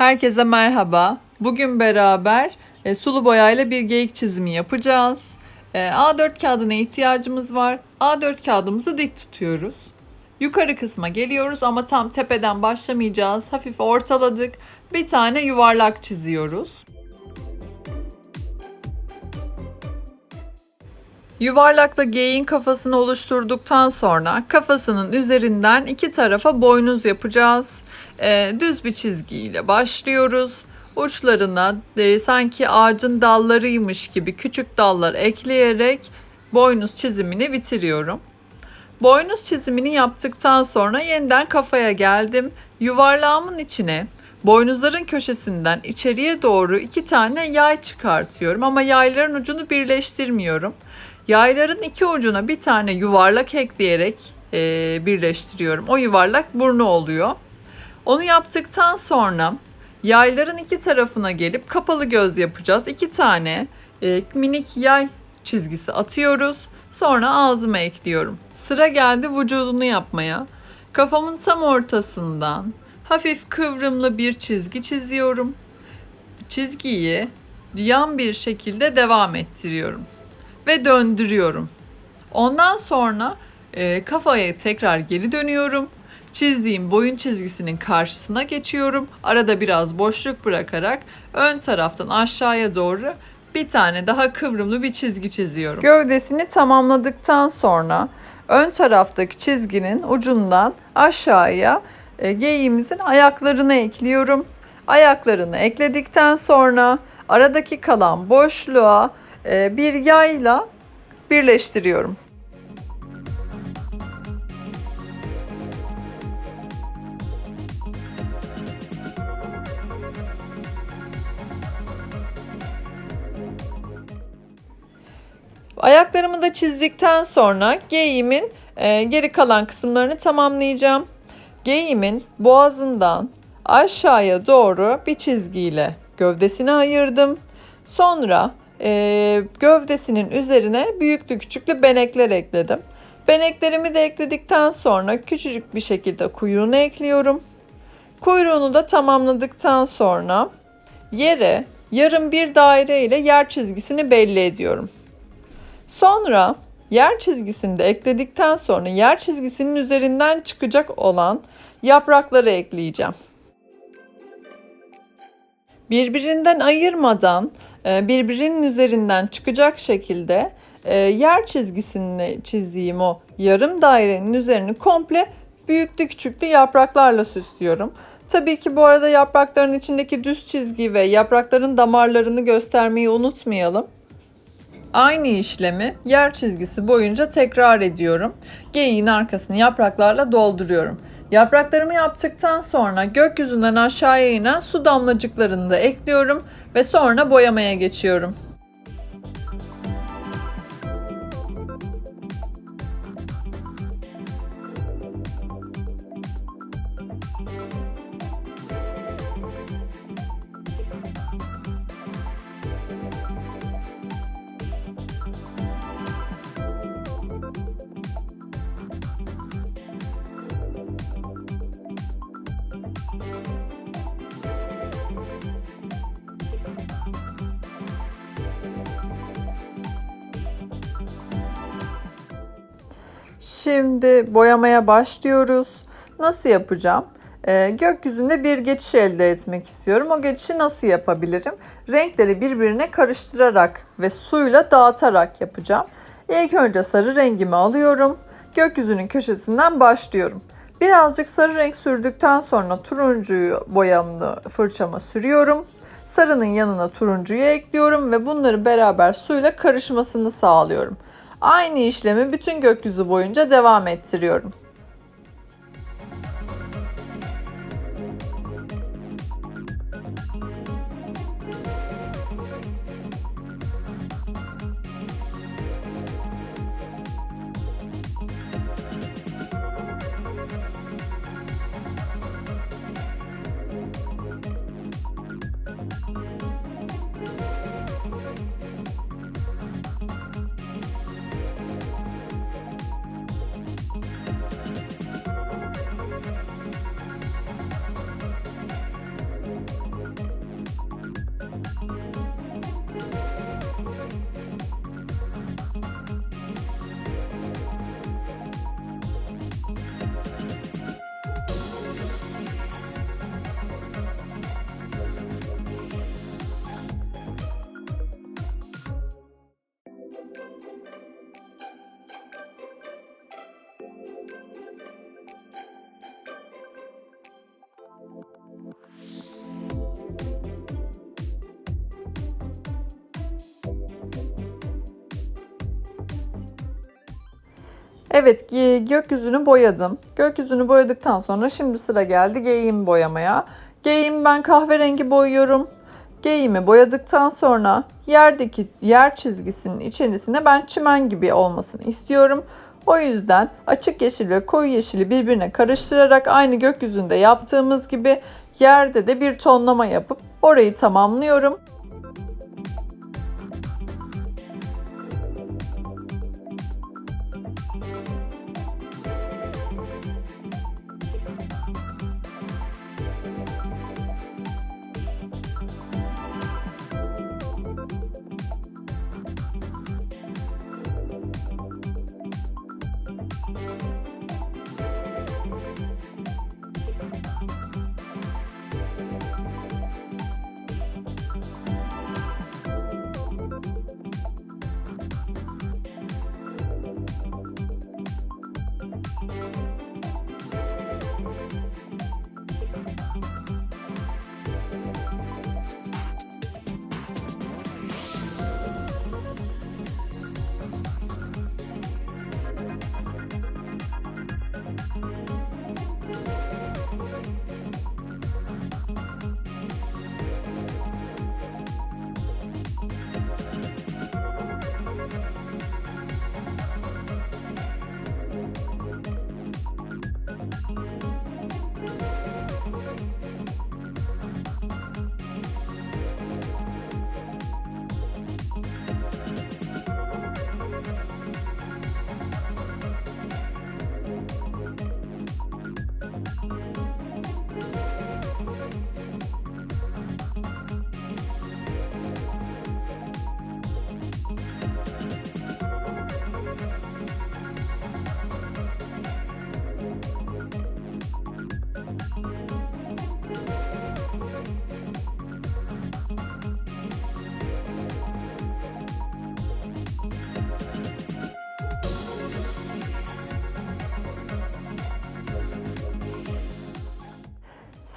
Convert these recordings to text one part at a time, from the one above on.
Herkese merhaba. Bugün beraber e, sulu boyayla bir geyik çizimi yapacağız. E, A4 kağıdına ihtiyacımız var. A4 kağıdımızı dik tutuyoruz. Yukarı kısma geliyoruz ama tam tepeden başlamayacağız. Hafif ortaladık. Bir tane yuvarlak çiziyoruz. Yuvarlakla geyiğin kafasını oluşturduktan sonra kafasının üzerinden iki tarafa boynuz yapacağız. Ee, düz bir çizgiyle başlıyoruz. Uçlarına e, sanki ağacın dallarıymış gibi küçük dallar ekleyerek boynuz çizimini bitiriyorum. Boynuz çizimini yaptıktan sonra yeniden kafaya geldim. Yuvarlağımın içine boynuzların köşesinden içeriye doğru iki tane yay çıkartıyorum ama yayların ucunu birleştirmiyorum. Yayların iki ucuna bir tane yuvarlak ekleyerek e, birleştiriyorum. O yuvarlak burnu oluyor. Onu yaptıktan sonra yayların iki tarafına gelip kapalı göz yapacağız. İki tane e, minik yay çizgisi atıyoruz. Sonra ağzıma ekliyorum. Sıra geldi vücudunu yapmaya. Kafamın tam ortasından hafif kıvrımlı bir çizgi çiziyorum. Çizgiyi yan bir şekilde devam ettiriyorum ve döndürüyorum. Ondan sonra e, kafaya tekrar geri dönüyorum. Çizdiğim boyun çizgisinin karşısına geçiyorum. Arada biraz boşluk bırakarak ön taraftan aşağıya doğru bir tane daha kıvrımlı bir çizgi çiziyorum. Gövdesini tamamladıktan sonra ön taraftaki çizginin ucundan aşağıya e, geyiğimizin ayaklarını ekliyorum. Ayaklarını ekledikten sonra aradaki kalan boşluğa e, bir yayla birleştiriyorum. Ayaklarımı da çizdikten sonra geyiğimin e, geri kalan kısımlarını tamamlayacağım. Geyiğimin boğazından aşağıya doğru bir çizgiyle gövdesini ayırdım. Sonra e, gövdesinin üzerine büyüklü küçüklü benekler ekledim. Beneklerimi de ekledikten sonra küçücük bir şekilde kuyruğunu ekliyorum. Kuyruğunu da tamamladıktan sonra yere yarım bir daire ile yer çizgisini belli ediyorum. Sonra yer çizgisini de ekledikten sonra yer çizgisinin üzerinden çıkacak olan yaprakları ekleyeceğim. Birbirinden ayırmadan e, birbirinin üzerinden çıkacak şekilde e, yer çizgisini çizdiğim o yarım dairenin üzerini komple büyüklü küçüklü yapraklarla süslüyorum. Tabii ki bu arada yaprakların içindeki düz çizgi ve yaprakların damarlarını göstermeyi unutmayalım. Aynı işlemi yer çizgisi boyunca tekrar ediyorum. Geyiğin arkasını yapraklarla dolduruyorum. Yapraklarımı yaptıktan sonra gökyüzünden aşağıya inen su damlacıklarını da ekliyorum ve sonra boyamaya geçiyorum. Şimdi boyamaya başlıyoruz. Nasıl yapacağım? Ee, gökyüzünde bir geçiş elde etmek istiyorum. O geçişi nasıl yapabilirim? Renkleri birbirine karıştırarak ve suyla dağıtarak yapacağım. İlk önce sarı rengimi alıyorum. Gökyüzünün köşesinden başlıyorum. Birazcık sarı renk sürdükten sonra turuncuyu boyamlı fırçama sürüyorum. Sarının yanına turuncuyu ekliyorum ve bunları beraber suyla karışmasını sağlıyorum. Aynı işlemi bütün gökyüzü boyunca devam ettiriyorum. Evet gökyüzünü boyadım. Gökyüzünü boyadıktan sonra şimdi sıra geldi geyiğimi boyamaya. Geyiğimi ben kahverengi boyuyorum. Geyiğimi boyadıktan sonra yerdeki yer çizgisinin içerisine ben çimen gibi olmasını istiyorum. O yüzden açık yeşil ve koyu yeşili birbirine karıştırarak aynı gökyüzünde yaptığımız gibi yerde de bir tonlama yapıp orayı tamamlıyorum.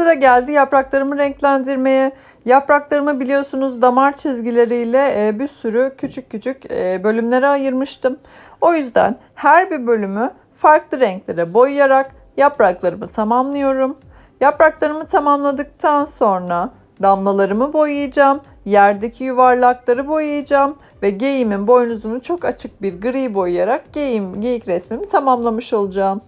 Sıra geldi yapraklarımı renklendirmeye. Yapraklarımı biliyorsunuz damar çizgileriyle e, bir sürü küçük küçük e, bölümlere ayırmıştım. O yüzden her bir bölümü farklı renklere boyayarak yapraklarımı tamamlıyorum. Yapraklarımı tamamladıktan sonra damlalarımı boyayacağım. Yerdeki yuvarlakları boyayacağım ve geyiğimin boynuzunu çok açık bir gri boyayarak geyiğim, geyik resmimi tamamlamış olacağım.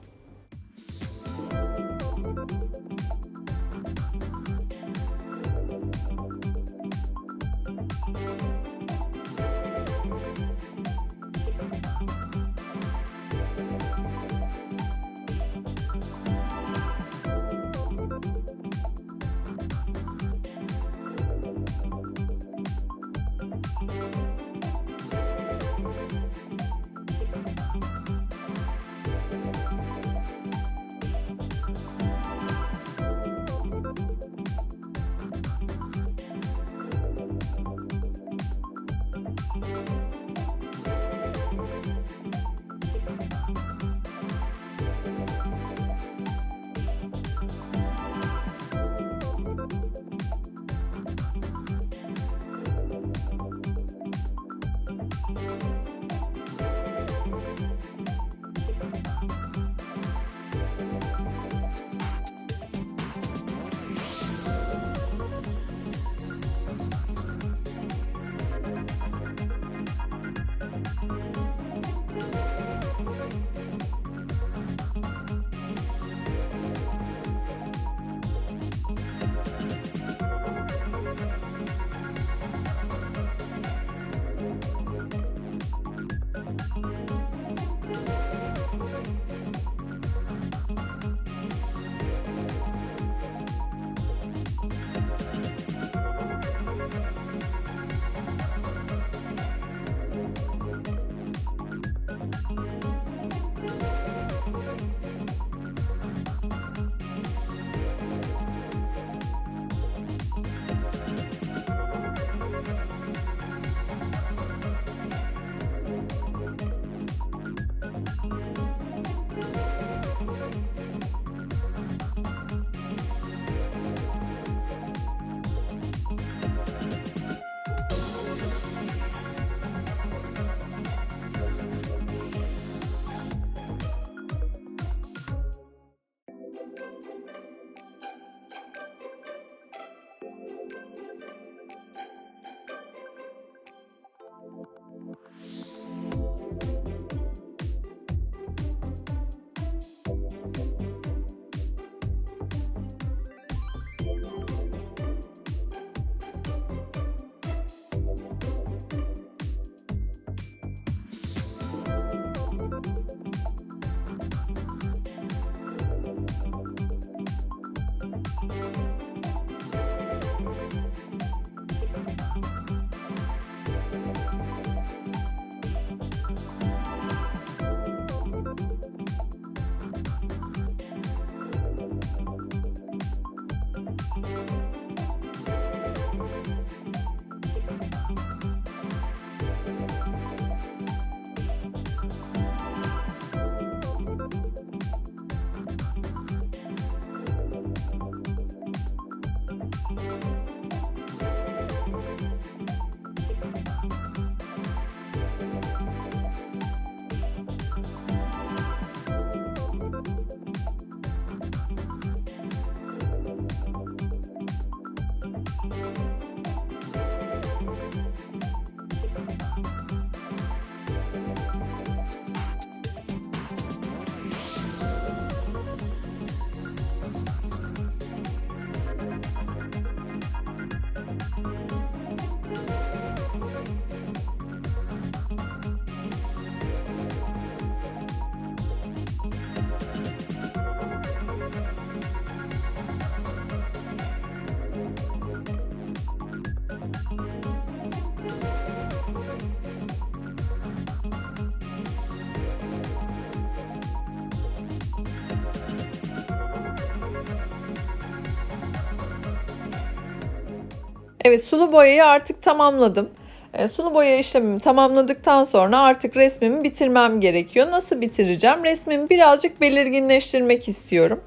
Evet sulu boyayı artık tamamladım. E, sulu boya işlemimi tamamladıktan sonra artık resmimi bitirmem gerekiyor. Nasıl bitireceğim? Resmimi birazcık belirginleştirmek istiyorum.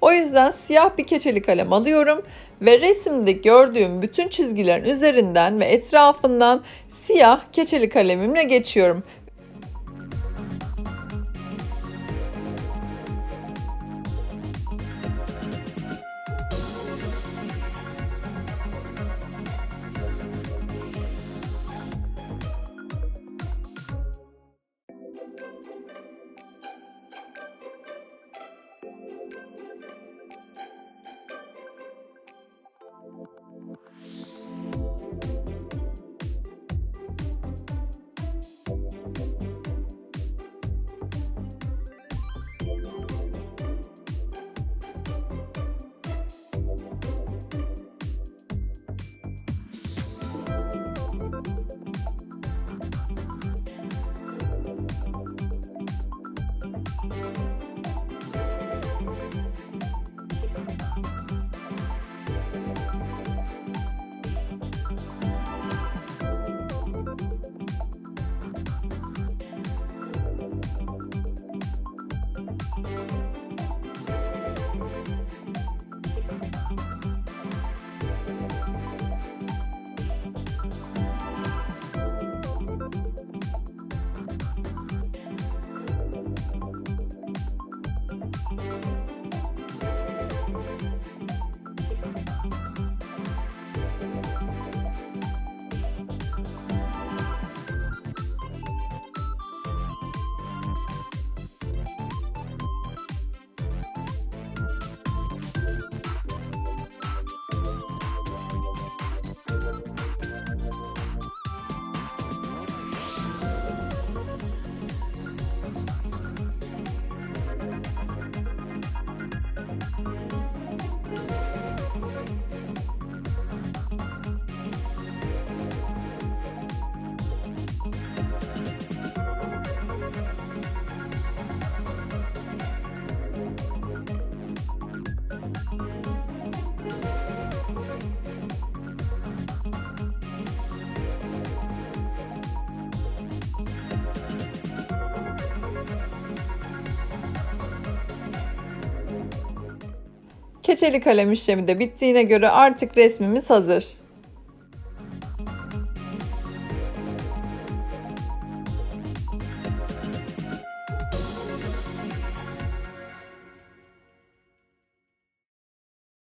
O yüzden siyah bir keçeli kalem alıyorum ve resimde gördüğüm bütün çizgilerin üzerinden ve etrafından siyah keçeli kalemimle geçiyorum. Keçeli kalem işlemi de bittiğine göre artık resmimiz hazır.